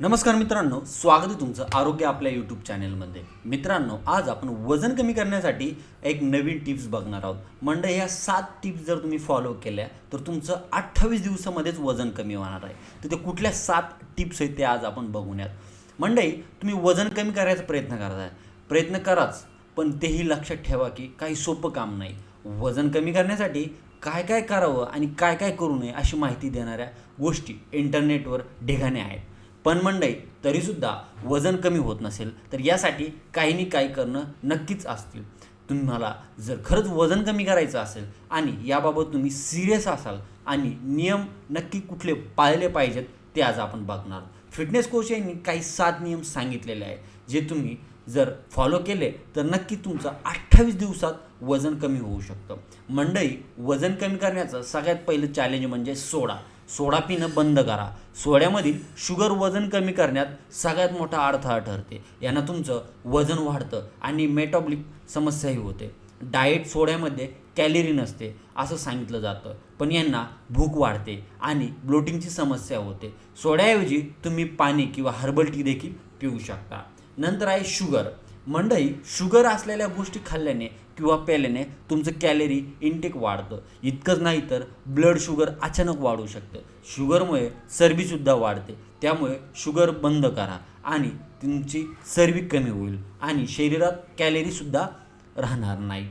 नमस्कार मित्रांनो स्वागत आहे तुमचं आरोग्य आपल्या यूट्यूब चॅनेलमध्ये मित्रांनो आज आपण वजन कमी करण्यासाठी एक नवीन टिप्स बघणार आहोत. म्हणजे ह्या सात टिप्स जर तुम्ही फॉलो केल्या तर तुमचं अठ्ठावीस दिवसामध्येच वजन कमी होणार आहे. तर ते कुठल्या सात टिप्स आहेत ते आज आपण बघूयात. मंडई तुम्ही वजन कमी करायचा प्रयत्न करताय. प्रयत्न कराच पण तेही लक्षात ठेवा की काही सोपं काम नाही. वजन कमी करण्यासाठी काय काय करावं आणि काय काय करू नये अशी माहिती देणाऱ्या गोष्टी इंटरनेटवर ढेगाने आहेत. पण मंडई तरीसुद्धा वजन कमी होत नसेल तर यासाठी काही ना काही करणं नक्कीच असतील. तुम्हाला जर खरंच वजन कमी करायचं असेल आणि याबाबत तुम्ही सिरियस असाल आणि नियम नक्की कुठले पाळले पाहिजेत ते आज आपण बघणार. फिटनेस कोच यांनी काही सात नियम सांगितलेले आहे जे तुम्ही जर फॉलो केले तर नक्की तुमचं अठ्ठावीस दिवसात वजन कमी होऊ शकतं. मंडई वजन कमी करण्याचं सगळ्यात पहिलं चॅलेंज म्हणजे सोडा. सोडा पिणं बंद करा. सोड्यामधील शुगर वजन कमी करण्यात सगळ्यात मोठा अडथळा ठरते. यानं तुमचं वजन वाढतं आणि मेटाबॉलिक समस्याही होते. डाएट सोड्यामध्ये कॅलरी नसते असं सांगितलं जातं. पण यांना भूक वाढते आणि ब्लोटिंगची समस्या होते. सोड्याऐवजी तुम्ही पाणी किंवा हर्बल टी देखील पिऊ शकता. नंतर आहे शुगर. मंडई शुगर असलेल्या गोष्टी खाल्ल्याने किंवा प्याल्याने तुमचं कॅलरी इनटेक वाढतं. इतकंच नाही तर ब्लड शुगर अचानक वाढू शकतं. शुगरमुळे चरबीसुद्धा वाढते. त्यामुळे शुगर बंद करा आणि तुमची चरबी कमी होईल आणि शरीरात कॅलरीसुद्धा राहणार नाही.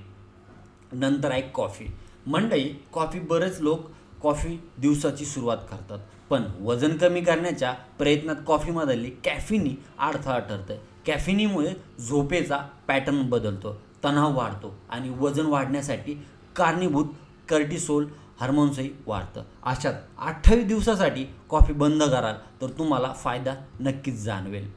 नंतर आहे कॉफी मंडई कॉफी बरेच लोक कॉफी दिवसाची सुरुवात करतात. पण वजन कमी करण्याच्या प्रयत्नात कॉफीमधली कॅफिनी अडथळा ठरतं कॅफिनीमुळे झोपेचा पॅटर्न बदलतो तणाव वाढतो आणि वजन वाढण्यासाठी कारणीभूत कर्टिसोल हार्मोन्सही वाढतं. अशात अठ्ठावीस दिवसासाठी कॉफी बंद कराल तर तुम्हाला फायदा नक्कीच जाणवेल.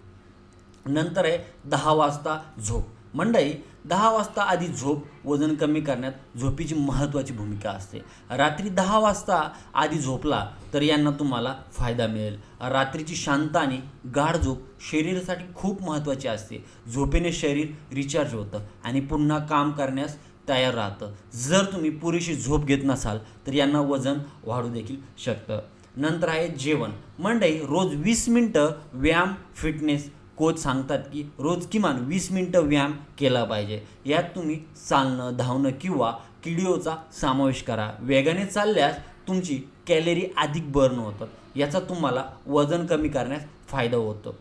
नंतर आहे दहा वाजता झोप. मंडई दहा वाजता आधी झोप वजन कमी करण्यात झोपीची महत्त्वाची भूमिका असते. रात्री दहा वाजता आधी झोपला तर यांना तुम्हाला फायदा मिळेल. रात्रीची शांत आणि गाढ झोप शरीरासाठी खूप महत्त्वाची असते. झोपेने शरीर रिचार्ज होतं आणि पुन्हा काम करण्यास तयार राहतं. जर तुम्ही पुरेशी झोप घेत नसाल तर यांना वजन वाढू देखील शकतं. नंतर आहे जेवण. मंडई रोज वीस मिनटं व्यायाम फिटनेस कोच सांगतात की रोज किमान वीस मिनटं व्यायाम केला पाहिजे. यात तुम्ही चालणं धावणं किंवा किडिओचा समावेश करा. वेगाने चालल्यास तुमची कॅलरी अधिक बर्न होतात याचा तुम्हाला वजन कमी करण्यास फायदा होतो.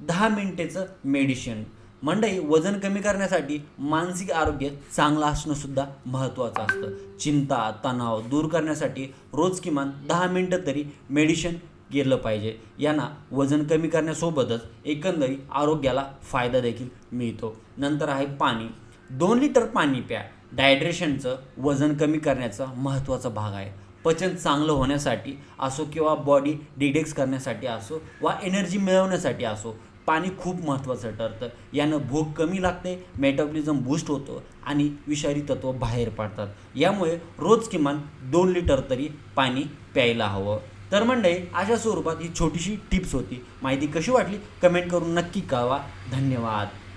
दहा मिनिटेचं मेडिशन. मंडई वजन कमी करण्यासाठी मानसिक आरोग्य चांगलं असणंसुद्धा महत्त्वाचं असतं. चिंता तणाव दूर करण्यासाठी रोज किमान दहा मिनटं तरी मेडिशन गेलं पाहिजे. यांना वजन कमी करण्यासोबतच एकंदरीत आरोग्याला फायदा देखील मिळतो. नंतर आहे पाणी. दोन लिटर पाणी प्या. डायड्रेशनचं वजन कमी करण्याचा महत्त्वाचा भाग आहे. पचन चांगलं होण्यासाठी असो किंवा बॉडी डिडेक्स करण्यासाठी असो वा एनर्जी मिळवण्यासाठी असो पाणी खूप महत्त्वाचं ठरतं. यानं भूक कमी लागते मेटाबॉलिझम बूस्ट होतं आणि विषारी तत्व बाहेर पडतात. यामुळे रोज किमान दोन लिटर तरी पाणी प्यायला हवं. तर मंडळी अशा स्वरूपात ही छोटीशी टिप्स होती. माहिती कशी वाटली? कमेंट करून नक्की कळवा. धन्यवाद.